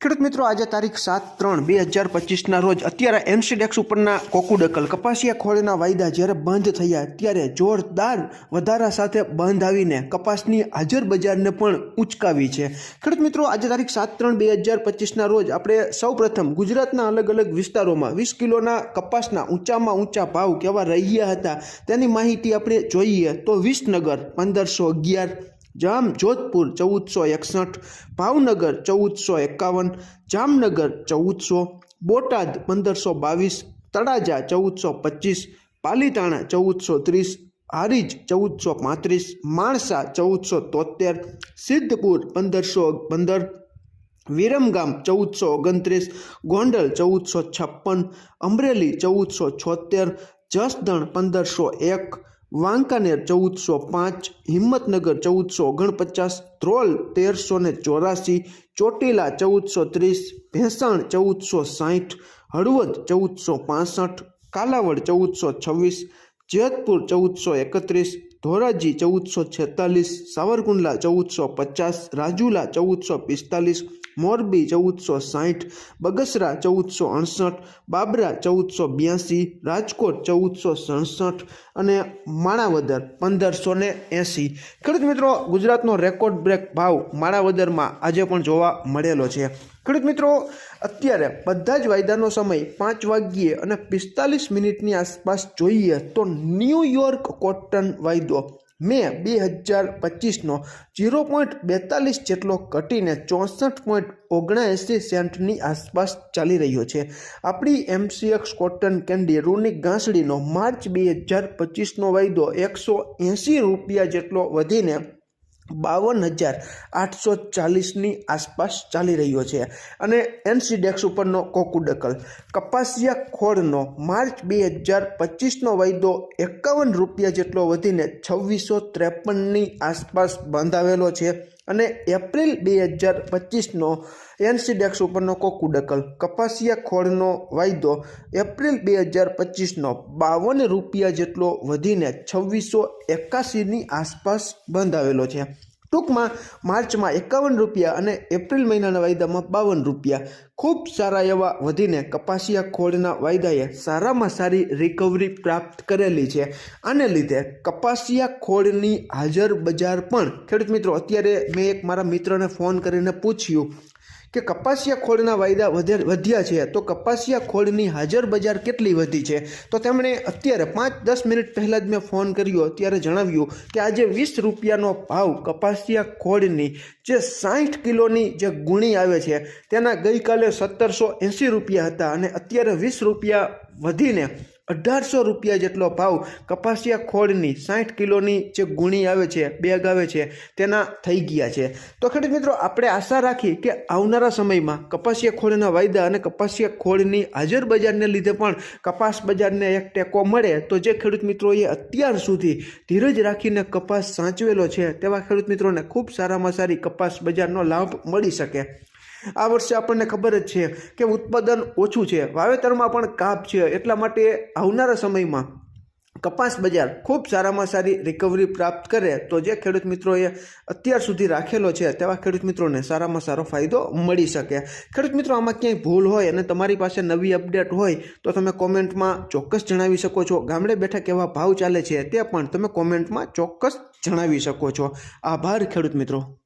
ખેડૂત મિત્રો, આજે તારીખ સાત ત્રણ બે હજાર પચીસના રોજ અત્યારે એમસીડેક્સ ઉપરના કોકુડકલ કપાસિયા ખોળના વાયદા જ્યારે બંધ થયા ત્યારે જોરદાર વધારા સાથે બંધ આવીને કપાસની હાજર બજારને પણ ઉચકાવી છે. ખેડૂત મિત્રો, આજે તારીખ સાત ત્રણ બે હજાર પચીસના રોજ આપણે સૌપ્રથમ ગુજરાતના અલગ અલગ વિસ્તારોમાં વીસ કિલોના કપાસના ઊંચામાં ઊંચા ભાવ કેવા રહ્યા હતા તેની માહિતી આપણે જોઈએ તો વિસનગર પંદરસો અગિયાર જામ જોધપુર ચૌદસો એકસઠ, ભાવનગર ચૌદસો એકાવન, જામનગર ચૌદસો, બોટાદ પંદરસો બાવીસ, તળાજા ચૌદસો પચીસ, પાલીતાણા ચૌદસો ત્રીસ, હારીજ ચૌદસો પાંત્રીસ, માણસા ચૌદસો તોતેર સિદ્ધપુર પંદરસો પંદર, વિરમગામ ચૌદસો ઓગણત્રીસ, ગોંડલ ચૌદસો છપ્પન, અમરેલી ચૌદસો છોતેર જસદણ પંદરસો એક વાંકાનેર ચૌદસો પાંચ, હિંમતનગર ચૌદસો ઓગણપચાસ, ધ્રોલ તેરસો ને ચોરાસી, ચોટીલા ચૌદસો ત્રીસ, ભેંસાણ ચૌદસો સાઠ હળવદ ચૌદસો પાસઠ, કાલાવડ ચૌદસો છવ્વીસ, જેતપુર ચૌદસો એકત્રીસ, ધોરાજી ચૌદસો છેતાલીસ, સાવરકુંડલા ચૌદસો પચાસ, રાજુલા ચૌદસો પિસ્તાલીસ મોરબી ચૌદસો સાહીઠ બગસરા ચૌદસો અડસઠ, બાબરા ચૌદસો બ્યાસી, રાજકોટ ચૌદસો સડસઠ અને માણાવદર પંદરસો ને એંસી. ખેડૂત મિત્રો, ગુજરાતનો રેકોર્ડ બ્રેક ભાવ માણાવદરમાં આજે પણ જોવા મળેલો છે. ખેડૂત મિત્રો, અત્યારે બધા જ વાયદાનો સમય પાંચ વાગ્યે અને પિસ્તાલીસ મિનિટની આસપાસ જોઈએ તો ન્યૂયોર્ક કોટન વાયદો મે બે હજાર પચીસનો જીરો પોઈન્ટ બેતાલીસ જેટલો ઘટીને ચોસઠ પોઈન્ટ ઓગણએંસી સેન્ટની આસપાસ ચાલી રહ્યો છે. આપણી એમસીએક્સ કોટન કેન્ડી રૂની ગાંસડીનો માર્ચ બે હજાર પચીસનો વાયદો એકસો એંસી રૂપિયા જેટલો વધીને બાવન હજાર આઠસો ચાલીસની આસપાસ ચાલી રહ્યો છે અને એનસીડેક્સ ઉપરનો કોકુડકલ કપાસિયા ખોળનો માર્ચ બે હજાર પચીસનો વાયદો એકાવન રૂપિયા જેટલો વધીને છવ્વીસો ત્રેપનની આસપાસ બંધાવેલો છે. અને એપ્રિલ બે હજાર પચીસનો એનસીડેક્સ ઉપરનો કોકુડકલ કપાસિયા ખોળનો વાયદો એપ્રિલ બે હજાર પચીસનો બાવન રૂપિયા જેટલો વધીને છવ્વીસો એકાસીની આસપાસ બંધાવેલો છે. ટૂંકમાં માર્ચમાં એકાવન રૂપિયા અને એપ્રિલ મહિનાના વાયદામાં બાવન રૂપિયા. ખૂબ સારા એવા વધીને કપાસિયા ખોળના વાયદાએ સારામાં સારી રિકવરી પ્રાપ્ત કરેલી છે. આને લીધે કપાસિયા ખોળની હાજર બજાર પણ ખેડૂત મિત્રો, અત્યારે મેં એક મારા મિત્રને ફોન કરીને પૂછ્યું કે કપાસિયા ખોળના વાયદા વધે વધ્યા છે, તો કપાસિયા ખોળની હાજર બજાર કેટલી વધી છે? તો તેમણે અત્યારે પાંચ દસ મિનિટ પહેલાં જ મેં ફોન કર્યો ત્યારે જણાવ્યું કે આજે વીસ રૂપિયાનો ભાવ કપાસિયા ખોળની જે સાઠ કિલોની જે ગુણી આવે છે, તેના ગઈકાલે સત્તરસો એંસી રૂપિયા હતા અને અત્યારે વીસ રૂપિયા વધીને અઢારસો રૂપિયા જેટલો ભાવ કપાસિયા ખોળની સાઠ કિલોની જે ગુણી આવે છે બેગ આવે છે, તેના થઈ ગયા છે. તો ખેડૂત મિત્રો, આપણે આશા રાખી કે આવનારા સમયમાં કપાસિયા ખોળના વાયદા અને કપાસિયા ખોળની હાજર બજારને લીધે પણ કપાસ બજારને એક ટેકો મળે, તો જે ખેડૂત મિત્રોએ અત્યાર સુધી ધીરજ રાખીને કપાસ સાચવેલો છે, તેવા ખેડૂત મિત્રોને ખૂબ સારામાં સારી કપાસ બજારનો લાભ મળી શકે. આ વર્ષે આપણને ખબર જ છે કે ઉત્પાદન ઓછું છે. વાવેતરમાં પણ કાપ છે. એટલા માટે આવનારા સમયમાં કપાસ બજાર ખૂબ સારામાં સારી રિકવરી પ્રાપ્ત કરે તો જે ખેડૂત મિત્રોએ અત્યાર સુધી રાખેલો છે તેવા ખેડૂત મિત્રોને સારામાં સારો ફાયદો મળી શકે. ખેડૂત મિત્રો, આમાં ક્યાંય ભૂલ હોય અને તમારી પાસે નવી અપડેટ હોય તો તમે કોમેન્ટમાં ચોક્કસ જણાવી શકો છો. ગામડે બેઠા કેવા ભાવ ચાલે છે તે પણ તમે કોમેન્ટમાં ચોક્કસ જણાવી શકો છો. આભાર ખેડૂત મિત્રો.